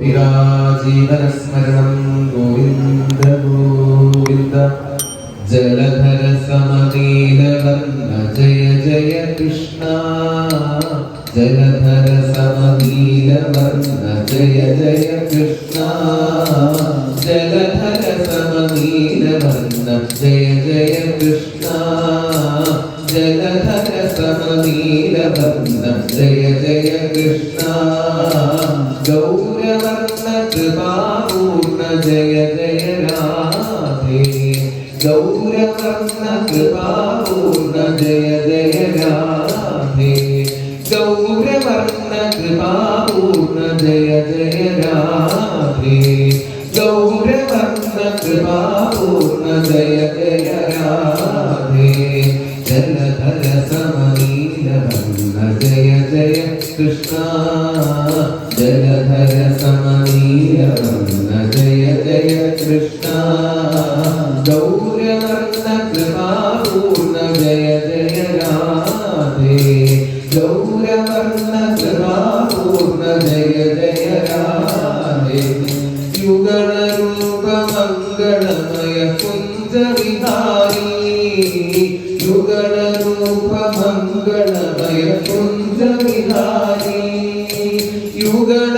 വിരാജീവനസ്മരണം ഗോവിന്ദ ഗോവിന്ദ ജലധര സമനീലവർണ ജയ ജയ കൃഷ്ണ. ജലധര സമനീലവർണ ജയ ജയ കൃഷ്ണ. ജലധര സമനീലവർണ ജയ ജയ കൃഷ്ണ. ജലധര സമനീലവർണ ജയ ജയ കൃഷ്ണ. गौरवर्णकृपापूर्ण जय जय राधे गौरवर्णकृपापूर्ण जय जय राधे गौरवर्णकृपापूर्ण जय जय राधे गौरवर्णकृपापूर्ण जय जय राधे जलधर समनीलवर्ण കൃഷ്ണ ജലധര സമനീലവർണ ജയ ജയ കൃഷ്ണ. ഗൗരവർണ കൃപാപൂർണ ജയ ജയ രാധേ. ഗൗരവർണ കൃപാപൂർണ ജയ ജയ രാധേ. യുഗളരൂപമംഗളമയ കുഞ്ചവിഹാരി. യുഗളരൂപമംഗളമയ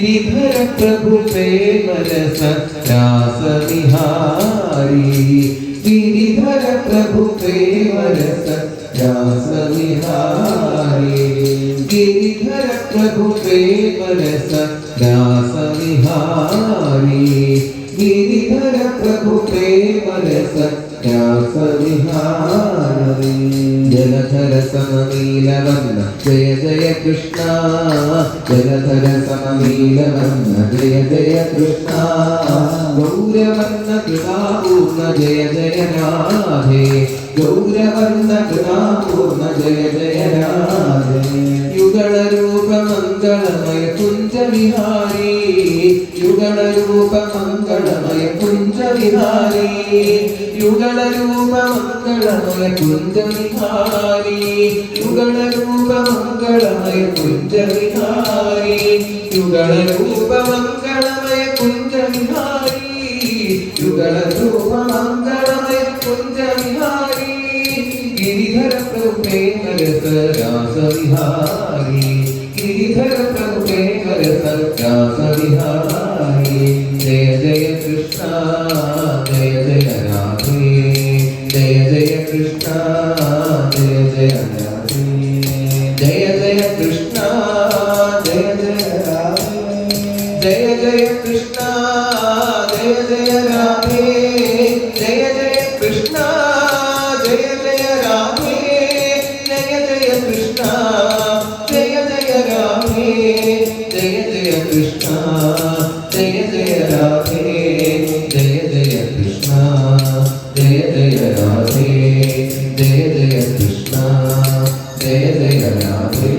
गिरिधर प्रभु प्रेमरस रासविहारी गिरिधर प्रभु प्रेमरस रासविहारी गिरिधर प्रभु प्रेमरस रासविहारी गिरिधर प्रभु प्रेमरस രാസവിഹാരി ജലധര സമനീലവർണ ജയ ജയ കൃഷ്ണ ജലധര സമനീലവർണ ജയ ജയ കൃഷ്ണ ഗൗരവർണ കൃതാപൂർണ ജയ ജയ രാധേ ഗൗരവർണ കൃതാപൂർണ ജയ ജയ രാധേ മംഗളമയ കുഞ്ചവിഹാരി യുഗളരൂപ മംഗളമയ കുഞ്ചവിഹാരി യുഗളരൂപ മംഗളമയ കുഞ്ചവിഹാരി യുഗളരൂപ മംഗളമയ കുഞ്ചവിഹാരി യുഗളരൂപ മംഗളമയ കുഞ്ചവിഹാരി യുഗളരൂപ മംഗളമയ കുഞ്ചവിഹാരി ഗിരിധര प्रभु प्रेम രാസവിഹാരി. गिरिधर प्रभुते कर सत्यासविहारी जय जय कृष्णा जय जय राधे जय जय कृष्णा जय जय राधे जय जय कृष्णा जय जय राधे जय जय കൃഷ്ണ ജയ ജയ രാധേ ജയ ജയ കൃഷ്ണ ജയ ജയ രാധേ ജയ ജയ കൃഷ്ണ ജയ ജയ രാധേ.